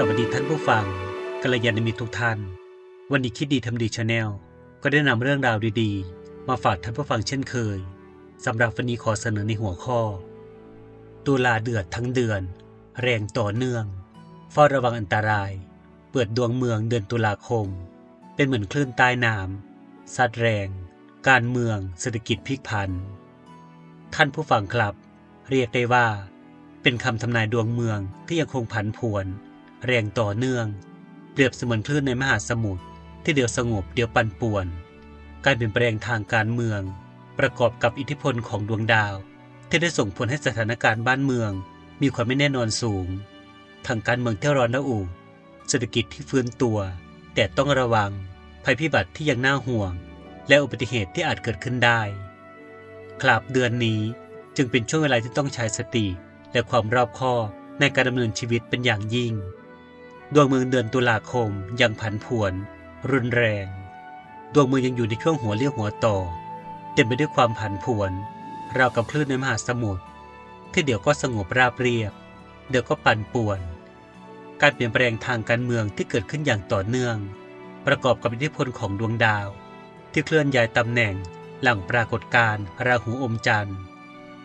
สวัสดีท่านผู้ฟังกัลยาณมิตรทุกท่าน วันนี้คิดดีทำดีชาแนลก็ได้นำเรื่องราวดีๆ มาฝากท่านผู้ฟังเช่นเคยสำหรับวันนี้ขอเสนอในหัวข้อ ตุลาเดือดทั้งเดือน แรงต่อเนื่องเฝ้าระวังอันตราย เปิดดวงเมืองเดือนตุลาคม เป็นเหมือนคลื่นใต้น้ำซัดแรง การเมืองเศรษฐกิจพลิกผัน ท่านผู้ฟังครับ เรียกได้ว่า เป็นคำทำนายดวงเมืองที่ยังคงผันผวน แรงต่อเนื่อง เปรียบเสมือนคลื่นในมหาสมุทรที่เดี๋ยวสงบเดี๋ยวปั่นป่วน การเปลี่ยนแปลงทางการเมือง ประกอบกับอิทธิพลของดวงดาว ที่ได้ส่งผลให้สถานการณ์บ้านเมือง มีความไม่แน่นอนสูง ทางการเมืองที่ร้อนระอุเศรษฐกิจที่ฟื้นตัว แต่ต้องระวัง ภัยพิบัติที่ยังน่าห่วง และอุบัติเหตุที่อาจเกิดขึ้นได้ครับเดือนนี้จึงเป็นช่วงเวลาที่ต้องใช้สติ และความรอบคอบในการดำเนินชีวิตเป็นอย่างยิ่ง ดวงเมืองเดือนตุลาคมยังผันผวน รุนแรง ดวงเมืองยังอยู่ในช่วงหัวเลี้ยวหัวต่อ เต็มไปด้วยความผันผวน ราวกับคลื่นในมหาสมุทรที่เดี๋ยวก็สงบราบเรียบ เดี๋ยวก็ปั่นป่วน การเปลี่ยนแปลงทางการเมืองที่เกิดขึ้นอย่างต่อเนื่อง ประกอบกับอิทธิพลของดวงดาว ที่เคลื่อนย้ายตำแหน่งหลังปรากฏการณ์ราหูอมจันทร์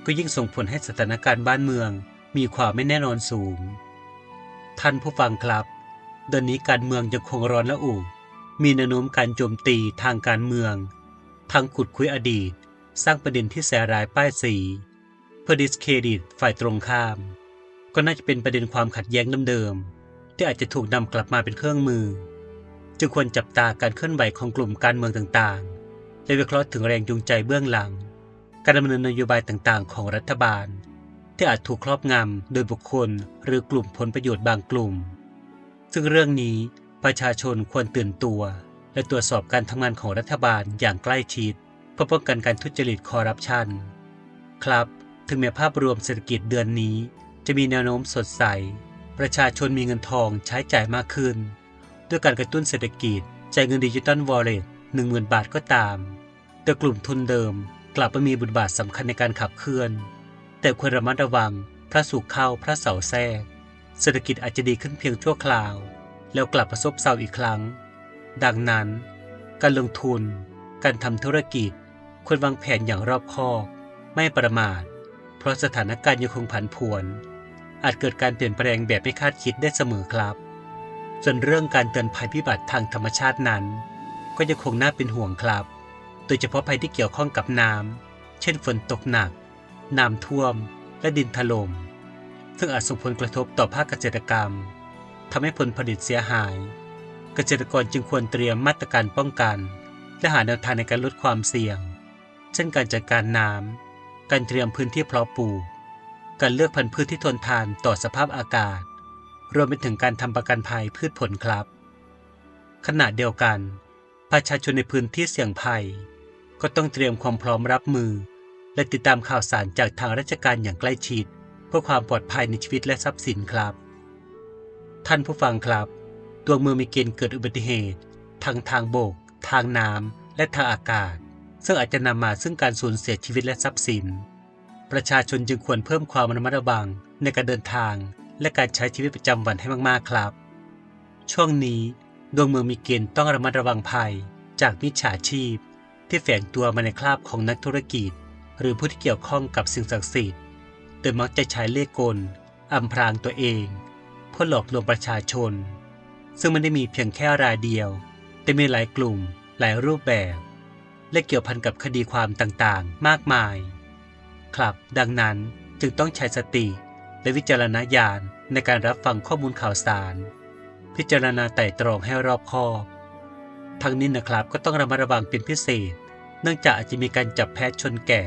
ก็ยิ่งส่งผลให้สถานการณ์บ้านเมืองมีความไม่แน่นอนสูง ท่านผู้ฟังครับเดือนนี้การเมืองยังคงร้อนและอุมีแนวโน้มการโจมตีทางการเมือง ทั้งขุดคุยอดีต สร้างประเด็นที่แสร้ายป้ายสีเพื่อดิสเครดิตฝ่ายตรงข้าม ก็น่าจะเป็นประเด็นความขัดแย้งเดิมๆที่อาจจะถูกนำกลับมาเป็นเครื่องมือ จึงควรจับตาการเคลื่อนไหวของกลุ่มการเมืองต่างๆและวิเคราะห์ถึงแรงจูงใจเบื้องหลัง การดำเนินนโยบายต่างๆ ของรัฐบาล ที่อาจถูกครอบงำโดยบุคคล หรือกลุ่มผลประโยชน์บางกลุ่ม ซึ่งเรื่องนี้ประชาชนควรตื่นตัว และตรวจสอบการทำงานของรัฐบาลอย่างใกล้ชิด เพื่อป้องกันการทุจริตคอร์รัปชันครับ ถึงแม้ภาพรวมเศรษฐกิจเดือนนี้ จะมีแนวโน้มสดใส ประชาชนมีเงินทองใช้จ่ายมากขึ้น ด้วยการกระตุ้นเศรษฐกิจจ่ายเงินดิจิตอลวอลเล็ตหนึ่งหมื่นบาทก็ตาม แต่กลุ่มทุนเดิมกลับมามีบทบาทสำคัญในการขับเคลื่อน แต่ควรระมัดระวังพระสุขเข้าพระเสาแทรก เศรษฐกิจอาจจะดีขึ้นเพียงชั่วคราว แล้วกลับประสบเซาอีกครั้ง ดังนั้น การลงทุน การทำธุรกิจ ควรวางแผนอย่างรอบคอบ ไม่ประมาท เพราะสถานการณ์ยังคงผันผวน อาจเกิดการเปลี่ยนแปลงแบบไม่คาดคิดได้เสมอครับ ส่วนเรื่องการเตือนภัยพิบัติทางธรรมชาตินั้น ก็ยังคงน่าเป็นห่วงครับ โดยเฉพาะภัยที่เกี่ยวข้องกับน้ำเช่นฝนตกหนัก น้ำท่วม และดินถลม่ม ซึ่งอาจส่งผลกระทบต่อภาคเกษตรกรรมทำให้ผลผลิตเสียหาย เกษตรกรจึงควรเตรียมมาตรการป้องกัน และหาแนวทางในการลดความเสี่ยง เช่นการจัดการน้ำ การเตรียมพื้นที่เพาะปลูก การเลือกพันธุ์พืชที่ทนทานต่อสภาพอากาศ รวมไปถึงการทำประกันภัยพืชผลครับ ขณะเดียวกัน ประชาชนในพื้นที่เสี่ยงภัย ก็ต้องเตรียมความพร้อมรับมือ และติดตามข่าวสารจากทางราชการอย่างใกล้ชิด เพื่อความปลอดภัยในชีวิตและทรัพย์สินครับ ท่านผู้ฟังครับ ตัวเมืองมีเกณฑ์เกิดอุบัติเหตุทั้งทางบก ทางน้ำและทางอากาศ ซึ่งอาจจะนำมาซึ่งการสูญเสียชีวิตและทรัพย์สิน ประชาชนจึงควรเพิ่มความระมัดระวังในการเดินทาง และการใช้ชีวิตประจำวันให้มากๆครับ ช่วงนี้ดวงเมืองมีเกณฑ์ต้องระมัดระวังภัย จากมิจฉาชีพ ที่แฝงตัวมาในคราบของนักธุรกิจ หรือผู้ที่เกี่ยวข้องกับสิ่งศักดิ์สิทธิ์โดยมักจะใช้เล่ห์กลอำพรางตัวเอง เพื่อหลอกลวงประชาชน ซึ่งไม่ได้มีเพียงแค่รายเดียว แต่มีหลายกลุ่มหลายรูปแบบ และเกี่ยวพันกับคดีความต่างๆ มากมาย ครับ ดังนั้นจึงต้องใช้สติและวิจารณญาณในการรับฟังข้อมูลข่าวสาร พิจารณาไต่ตรองให้รอบคอบทั้งนี้นะครับก็ต้องระมัดระวังเป็นพิเศษ เนื่องจากอาจจะมีการจับแพะชนแก่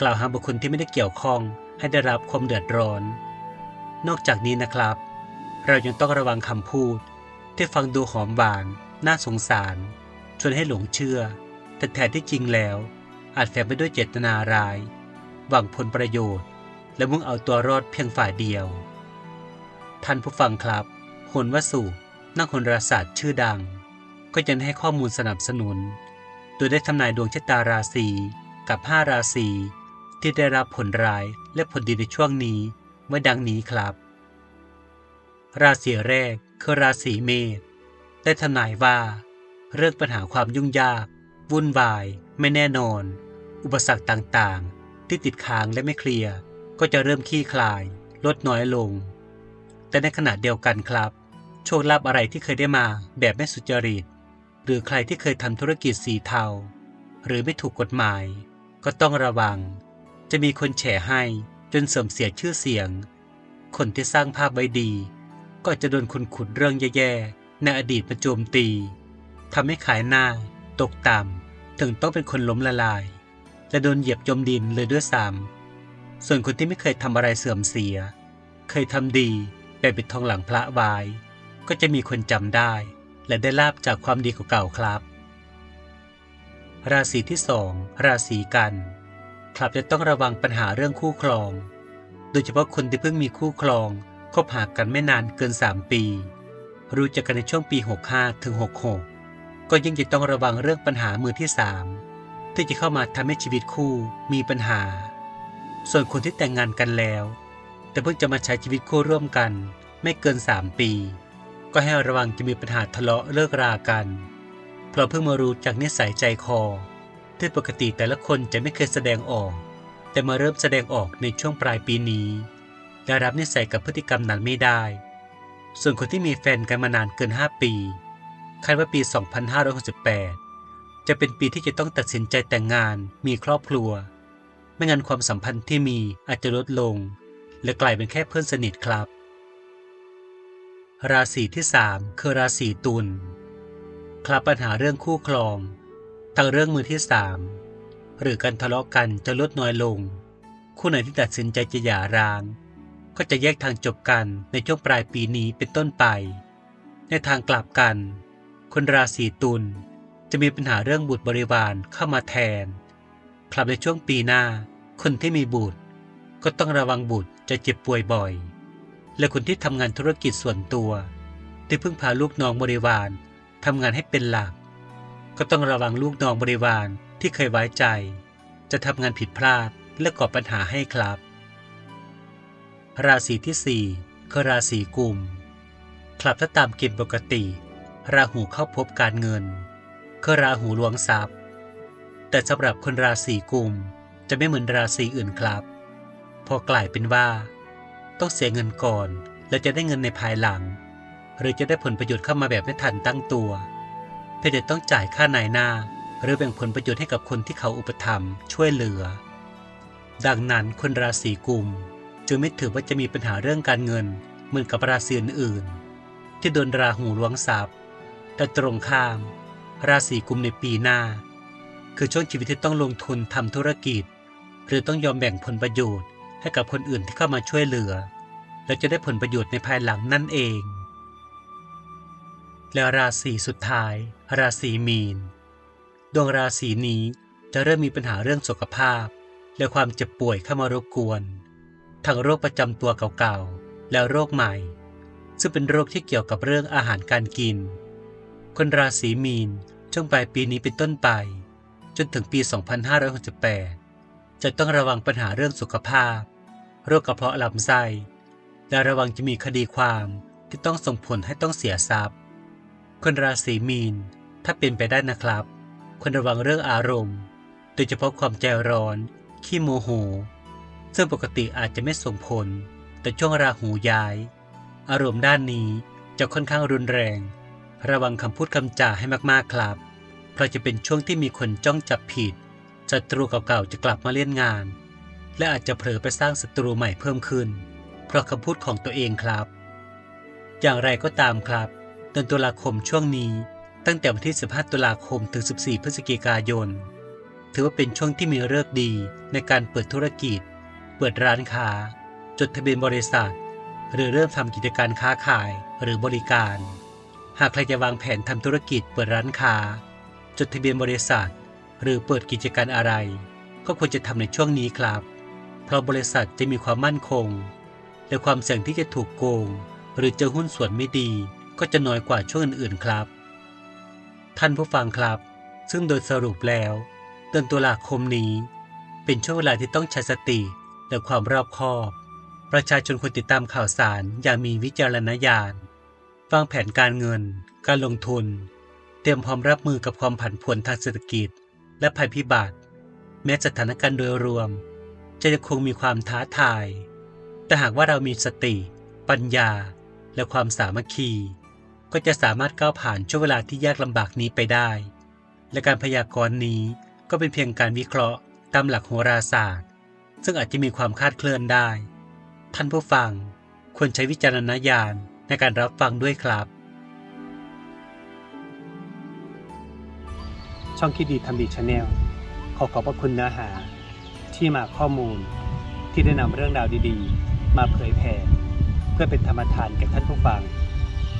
กล่าวหาบุคคลที่ไม่ได้เกี่ยวข้องให้ได้รับความเดือดร้อน นอกจากนี้นะครับ เรายังต้องระวังคำพูด ที่ฟังดูหอมหวาน น่าสงสาร ชวนให้หลงเชื่อ แต่แท้ที่จริงแล้ว อาจแฝงไปด้วยเจตนาร้าย หวังผลประโยชน์ และมุ่งเอาตัวรอดเพียงฝ่ายเดียว ท่านผู้ฟังครับโหนวสุนักโหราศาสตร์ชื่อดัง ก็ยังให้ข้อมูลสนับสนุน โดยได้ทำนายดวงชะตาราศีกับ 5 ราศี ที่ได้รับผลร้ายและผลดีในช่วงนี้ไว้ดังนี้ครับ ราศีแรกคือราศีเมษได้ทำนายว่าเรื่องปัญหาความยุ่งยาก วุ่นวาย ไม่แน่นอน อุปสรรคต่างๆ ที่ติดค้างและไม่เคลียร์ก็จะเริ่มคลี่คลาย ลดน้อยลง แต่ในขณะเดียวกันครับ โชคลาภอะไรที่เคยได้มาแบบไม่สุจริต หรือใครที่เคยทำธุรกิจสีเทา หรือไม่ถูกกฎหมาย ก็ต้องระวัง จะมีคนแฉให้จนเสื่อมเสียชื่อเสียง คนที่สร้างภาพไว้ดี ก็จะโดนคนขุดเรื่องแย่ๆ ในอดีตมาโจมตีทำให้ขายหน้า ตกต่ำถึงต้องเป็นคนล้มละลายและโดนเหยียบจมดินเลยด้วยซ้ำส่วนคนที่ไม่เคยทำอะไรเสื่อมเสีย เคยทำดีแบบปิดทองหลังพระวาย ก็จะมีคนจำได้ และได้ลาบจากความดีเก่าๆครับ ราศีที่สองราศีกัน ครับจะต้องระวังปัญหาเรื่องคู่ครอง โดยเฉพาะคนที่เพิ่งมีคู่ครองคบหากันไม่นานเกิน 3 ปี รู้จักกันในช่วงปี 65 ถึง 66 ก็ยิ่งจะต้องระวังเรื่องปัญหามือที่ 3 ที่จะเข้ามาทำให้ชีวิตคู่มีปัญหา ส่วนคนที่แต่งงานกันแล้ว แต่เพิ่งจะมาใช้ชีวิตคู่ร่วมกันไม่เกิน 3 ปี ก็ให้ระวังจะมีปัญหาทะเลาะเลิกรากัน เพราะเพิ่งมารู้จากนิสัยใจคอ ที่ปกติแต่ละคนจะไม่เคยแสดงออก แต่มาเริ่มแสดงออกในช่วงปลายปีนี้และรับนิสัยกับพฤติกรรมนั้นไม่ได้ ส่วนคนที่มีแฟนกันมานานเกิน 5 ปี คาดว่าปี 2568 จะเป็นปีที่จะต้องตัดสินใจแต่งงานมีครอบครัว ไม่งั้นความสัมพันธ์ที่มีอาจจะลดลง และกลายเป็นแค่เพื่อนสนิทครับ ราศีที่ 3 คือราศีตุลครับปัญหาเรื่องคู่ครอง ทางเรื่องมือที่3หรือการทะเลาะกันจะลดน้อยลง คู่ไหนที่ตัดสินใจจะหย่าร้าง ก็จะแยกทางจบกันในช่วงปลายปีนี้เป็นต้นไป ในทางกลับกัน คนราศีตุลจะมีปัญหาเรื่องบุตรบริวารเข้ามาแทนครับในช่วงปีหน้า คนที่มีบุตร ก็ต้องระวังบุตรจะเจ็บป่วยบ่อย และคนที่ทำงานธุรกิจส่วนตัว ที่เพิ่งพาลูกน้องบริวารทำงานให้เป็นหลัก ก็ต้องระวังลูกน้องบริวารที่เคยไว้ใจ จะทำงานผิดพลาดและก่อปัญหาให้ครับ ราศีที่ 4 คือราศีกุมครับถ้าตามเกณฑ์ปกติ ราหูเข้าพบการเงิน คือราหูลวงทรัพย์ แต่สำหรับคนราศีกุมจะไม่เหมือนราศีอื่นครับ พอกลายเป็นว่า ต้องเสียเงินก่อน แล้วจะได้เงินในภายหลัง หรือจะได้ผลประโยชน์เข้ามาแบบไม่ทันตั้งตัว เพื่อจะต้องจ่ายค่านายหน้า หรือแบ่งผลประโยชน์ให้กับคนที่เขาอุปถัมภ์ช่วยเหลือ ดังนั้นคนราศีกุมจึงไม่ถือว่าจะมีปัญหาเรื่องการเงิน เหมือนกับราศีอื่นๆ ที่โดนราหูล้วงทรัพย์ แต่ตรงข้าม ราศีกุมในปีหน้า คือช่วงชีวิตที่ต้องลงทุนทำธุรกิจ หรือต้องยอมแบ่งผลประโยชน์ให้กับคนอื่นที่เข้ามาช่วยเหลือ และจะได้ผลประโยชน์ในภายหลังนั่นเอง แล้วราศีสุดท้าย ราศีมีน ดวงราศีนี้จะเริ่มมีปัญหาเรื่องสุขภาพ และความเจ็บป่วยเข้ามารบกวน ทั้งโรคประจำตัวเก่าๆ แล้วโรคใหม่ ซึ่งเป็นโรคที่เกี่ยวกับเรื่องอาหารการกิน คนราศีมีนช่วงปลายปีนี้เป็นต้นไป จนถึงปี 2568 จะต้องระวังปัญหาเรื่องสุขภาพ โรคกระเพาะลำไส้และระวังจะมีคดีความที่ต้องส่งผลให้ต้องเสียทรัพย์ คนราศีมีน ถ้าเป็นไปได้นะครับควรระวังเรื่องอารมณ์ โดยเฉพาะความใจร้อน ขี้โมโห ซึ่งปกติอาจจะไม่ส่งผล แต่ช่วงราหูย้าย อารมณ์ด้านนี้จะค่อนข้างรุนแรง ระวังคำพูดคำจาให้มากๆครับ เพราะจะเป็นช่วงที่มีคนจ้องจับผิดศัตรูเก่าๆจะกลับมาเล่นงาน และอาจจะเผลอไปสร้างศัตรูใหม่เพิ่มขึ้น เพราะคำพูดของตัวเองครับ อย่างไรก็ตามครับ ดือนตุลาคมช่วงนี้ ตั้งแต่วันที่ 15 ตุลาคมถึง 14 พฤศจิกายน ถือว่าเป็นช่วงที่มีฤกษ์ดีในการเปิดธุรกิจ เปิดร้านค้า จดทะเบียนบริษัท หรือเริ่มทำกิจการค้าขายหรือบริการ หากใครจะวางแผนทำธุรกิจเปิดร้านค้า จดทะเบียนบริษัท หรือเปิดกิจการอะไร ก็ควรจะทำในช่วงนี้ครับ เพราะบริษัทจะมีความมั่นคงและความเสี่ยงที่จะถูกโกง หรือเจอหุ้นส่วนไม่ดี ก็จะน้อยกว่าช่วงอื่นๆครับ ท่านผู้ฟังครับ ซึ่งโดยสรุปแล้วเดือนตุลาคมนี้ เป็นช่วงเวลาที่ต้องใช้สติและความรอบคอบ ประชาชนควรติดตามข่าวสารอย่างมีวิจารณญาณวางแผนการเงิน การลงทุน เตรียมพร้อมรับมือกับความผันผวนทางเศรษฐกิจ และภัยพิบัติ แม้สถานการณ์โดยรวม จะยังคงมีความท้าทาย แต่หากว่าเรามีสติ ปัญญา และความสามัคคี ก็จะสามารถก้าวผ่านช่วงเวลาที่ยากลำบากนี้ไปได้ และการพยากรณ์นี้ก็เป็นเพียงการวิเคราะห์ตามหลักโหราศาสตร์ ซึ่งอาจจะมีความคาดเคลื่อนได้ ท่านผู้ฟังควรใช้วิจารณญาณในการรับฟังด้วยครับ ช่องคิดดีทำดีชาแนลขอขอบพระคุณเนื้อหา ที่มาข้อมูลที่ได้นำเรื่องราวดีๆ มาเผยแผ่เพื่อเป็นธรรมทานแก่ท่านผู้ฟัง